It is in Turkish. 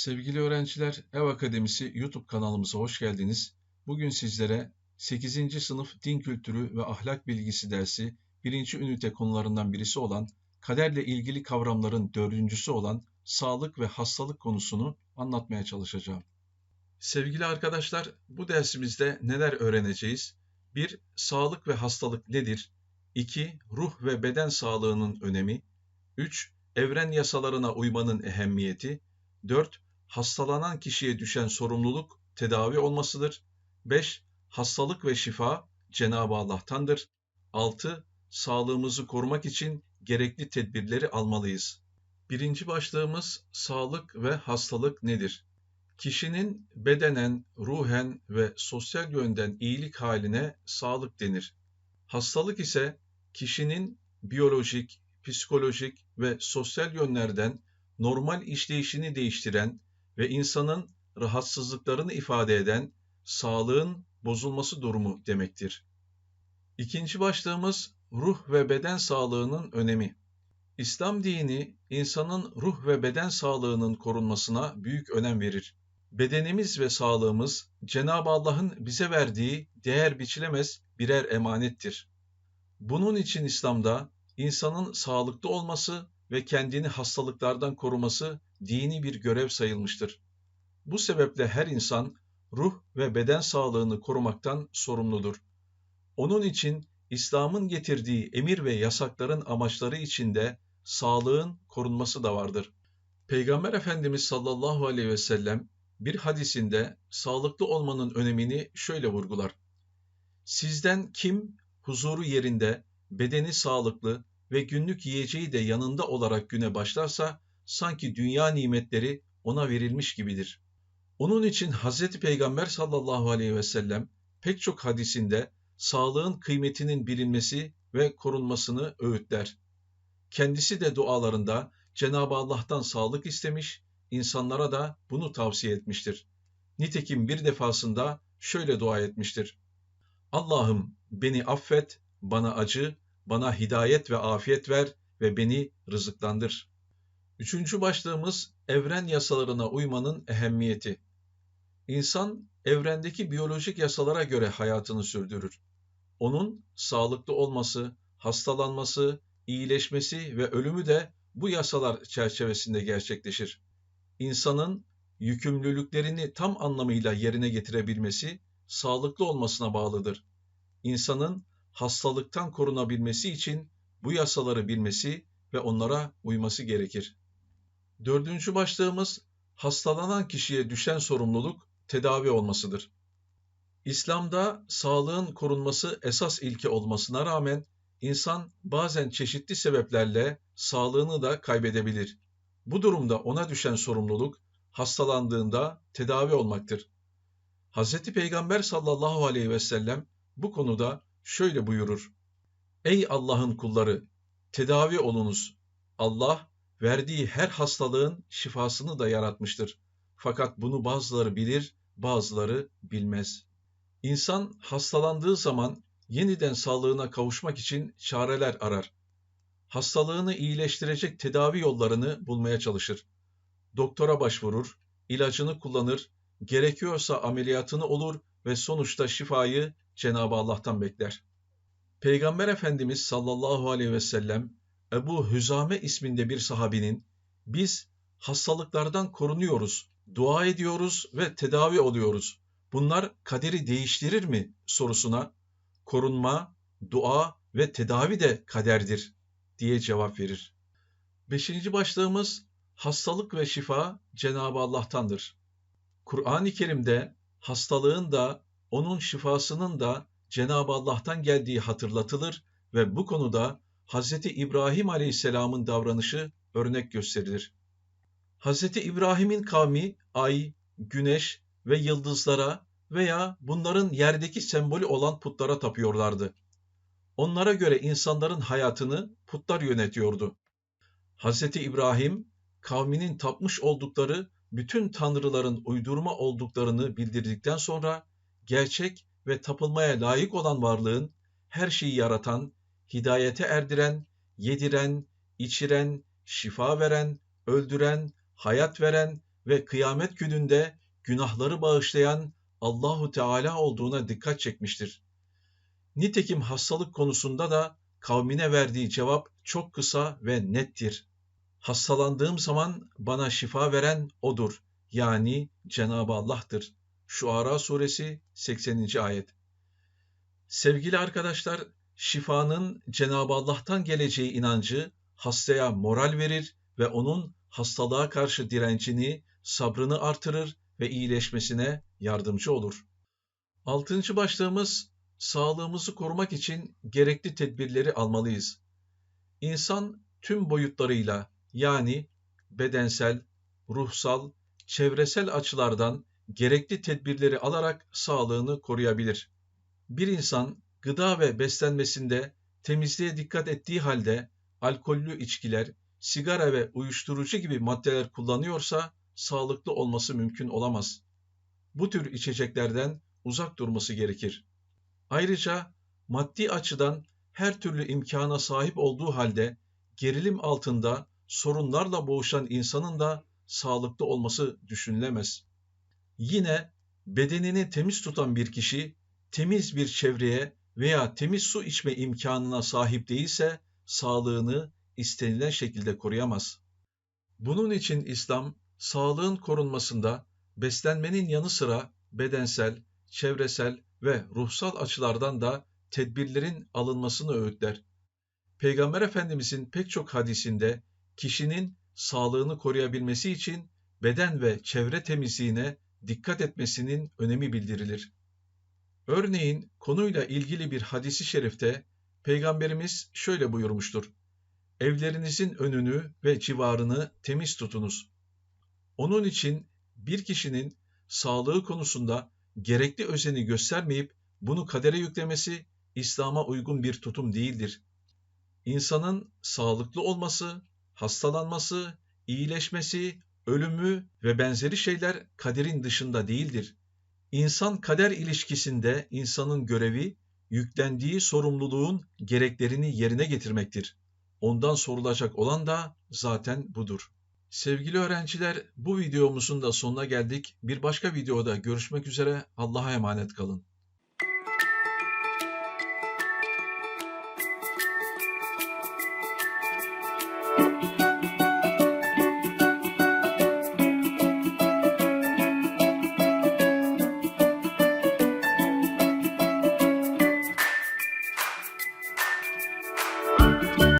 Sevgili öğrenciler, Ev Akademisi YouTube kanalımıza hoş geldiniz. Bugün sizlere 8. sınıf din kültürü ve ahlak bilgisi dersi 1. ünite konularından birisi olan kaderle ilgili kavramların dördüncüsü olan sağlık ve hastalık konusunu anlatmaya çalışacağım. Sevgili arkadaşlar, bu dersimizde neler öğreneceğiz? 1. Sağlık ve hastalık nedir? 2. Ruh ve beden sağlığının önemi. 3. Evren yasalarına uymanın ehemmiyeti. 4. Hastalanan kişiye düşen sorumluluk tedavi olmasıdır. 5. Hastalık ve şifa Cenab-ı Allah'tandır. 6. Sağlığımızı korumak için gerekli tedbirleri almalıyız. Birinci başlığımız sağlık ve hastalık nedir? Kişinin bedenen, ruhen ve sosyal yönden iyilik haline sağlık denir. Hastalık ise kişinin biyolojik, psikolojik ve sosyal yönlerden normal işleyişini değiştiren ve insanın rahatsızlıklarını ifade eden sağlığın bozulması durumu demektir. İkinci başlığımız ruh ve beden sağlığının önemi. İslam dini insanın ruh ve beden sağlığının korunmasına büyük önem verir. Bedenimiz ve sağlığımız Cenab-ı Allah'ın bize verdiği değer biçilemez birer emanettir. Bunun için İslam'da insanın sağlıklı olması ve kendini hastalıklardan koruması dini bir görev sayılmıştır. Bu sebeple her insan ruh ve beden sağlığını korumaktan sorumludur. Onun için İslam'ın getirdiği emir ve yasakların amaçları içinde sağlığın korunması da vardır. Peygamber Efendimiz sallallahu aleyhi ve sellem bir hadisinde sağlıklı olmanın önemini şöyle vurgular. Sizden kim huzuru yerinde, bedeni sağlıklı ve günlük yiyeceği de yanında olarak güne başlarsa sanki dünya nimetleri ona verilmiş gibidir. Onun için Hz. Peygamber sallallahu aleyhi ve sellem pek çok hadisinde sağlığın kıymetinin bilinmesi ve korunmasını öğütler. Kendisi de dualarında Cenab-ı Allah'tan sağlık istemiş, insanlara da bunu tavsiye etmiştir. Nitekim bir defasında şöyle dua etmiştir. Allah'ım beni affet, bana acı, bana hidayet ve afiyet ver ve beni rızıklandır. Üçüncü başlığımız evren yasalarına uymanın ehemmiyeti. İnsan evrendeki biyolojik yasalara göre hayatını sürdürür. Onun sağlıklı olması, hastalanması, iyileşmesi ve ölümü de bu yasalar çerçevesinde gerçekleşir. İnsanın yükümlülüklerini tam anlamıyla yerine getirebilmesi sağlıklı olmasına bağlıdır. İnsanın hastalıktan korunabilmesi için bu yasaları bilmesi ve onlara uyması gerekir. Dördüncü başlığımız hastalanan kişiye düşen sorumluluk tedavi olmasıdır. İslam'da sağlığın korunması esas ilke olmasına rağmen insan bazen çeşitli sebeplerle sağlığını da kaybedebilir. Bu durumda ona düşen sorumluluk hastalandığında tedavi olmaktır. Hz. Peygamber sallallahu aleyhi ve sellem bu konuda şöyle buyurur. Ey Allah'ın kulları! Tedavi olunuz. Allah verdiği her hastalığın şifasını da yaratmıştır. Fakat bunu bazıları bilir, bazıları bilmez. İnsan hastalandığı zaman yeniden sağlığına kavuşmak için çareler arar. Hastalığını iyileştirecek tedavi yollarını bulmaya çalışır. Doktora başvurur, ilacını kullanır, gerekiyorsa ameliyatını olur ve sonuçta şifayı Cenab-ı Allah'tan bekler. Peygamber Efendimiz sallallahu aleyhi ve sellem Ebu Hüzame isminde bir sahabinin biz hastalıklardan korunuyoruz, dua ediyoruz ve tedavi oluyoruz. Bunlar kaderi değiştirir mi sorusuna korunma, dua ve tedavi de kaderdir diye cevap verir. Beşinci başlığımız hastalık ve şifa Cenab-ı Allah'tandır. Kur'an-ı Kerim'de hastalığın da onun şifasının da Cenab-ı Allah'tan geldiği hatırlatılır ve bu konuda Hz. İbrahim Aleyhisselam'ın davranışı örnek gösterilir. Hz. İbrahim'in kavmi ay, güneş ve yıldızlara veya bunların yerdeki sembolü olan putlara tapıyorlardı. Onlara göre insanların hayatını putlar yönetiyordu. Hz. İbrahim kavminin tapmış oldukları bütün tanrıların uydurma olduklarını bildirdikten sonra gerçek ve tapılmaya layık olan varlığın her şeyi yaratan, hidayete erdiren, yediren, içiren, şifa veren, öldüren, hayat veren ve kıyamet gününde günahları bağışlayan Allahu Teala olduğuna dikkat çekmiştir. Nitekim hastalık konusunda da kavmine verdiği cevap çok kısa ve nettir. Hastalandığım zaman bana şifa veren odur. Yani Cenab-ı Allah'tır. Şuara suresi 80. ayet. Sevgili arkadaşlar, şifanın Cenab-ı Allah'tan geleceği inancı hastaya moral verir ve onun hastalığa karşı direncini, sabrını artırır ve iyileşmesine yardımcı olur. Altıncı başlığımız sağlığımızı korumak için gerekli tedbirleri almalıyız. İnsan tüm boyutlarıyla yani bedensel, ruhsal, çevresel açılardan gerekli tedbirleri alarak sağlığını koruyabilir. Bir insan gıda ve beslenmesinde temizliğe dikkat ettiği halde alkollü içkiler, sigara ve uyuşturucu gibi maddeler kullanıyorsa sağlıklı olması mümkün olamaz. Bu tür içeceklerden uzak durması gerekir. Ayrıca maddi açıdan her türlü imkana sahip olduğu halde gerilim altında sorunlarla boğuşan insanın da sağlıklı olması düşünülemez. Yine bedenini temiz tutan bir kişi temiz bir çevreye veya temiz su içme imkanına sahip değilse sağlığını istenilen şekilde koruyamaz. Bunun için İslam sağlığın korunmasında beslenmenin yanı sıra bedensel, çevresel ve ruhsal açılardan da tedbirlerin alınmasını öğütler. Peygamber Efendimizin pek çok hadisinde kişinin sağlığını koruyabilmesi için beden ve çevre temizliğine dikkat etmesinin önemi bildirilir. Örneğin konuyla ilgili bir hadisi şerifte Peygamberimiz şöyle buyurmuştur. Evlerinizin önünü ve civarını temiz tutunuz. Onun için bir kişinin sağlığı konusunda gerekli özeni göstermeyip bunu kadere yüklemesi İslam'a uygun bir tutum değildir. İnsanın sağlıklı olması, hastalanması, iyileşmesi, ölümü ve benzeri şeyler kaderin dışında değildir. İnsan kader ilişkisinde insanın görevi yüklendiği sorumluluğun gereklerini yerine getirmektir. Ondan sorulacak olan da zaten budur. Sevgili öğrenciler, bu videomuzun da sonuna geldik. Bir başka videoda görüşmek üzere. Allah'a emanet kalın. thank you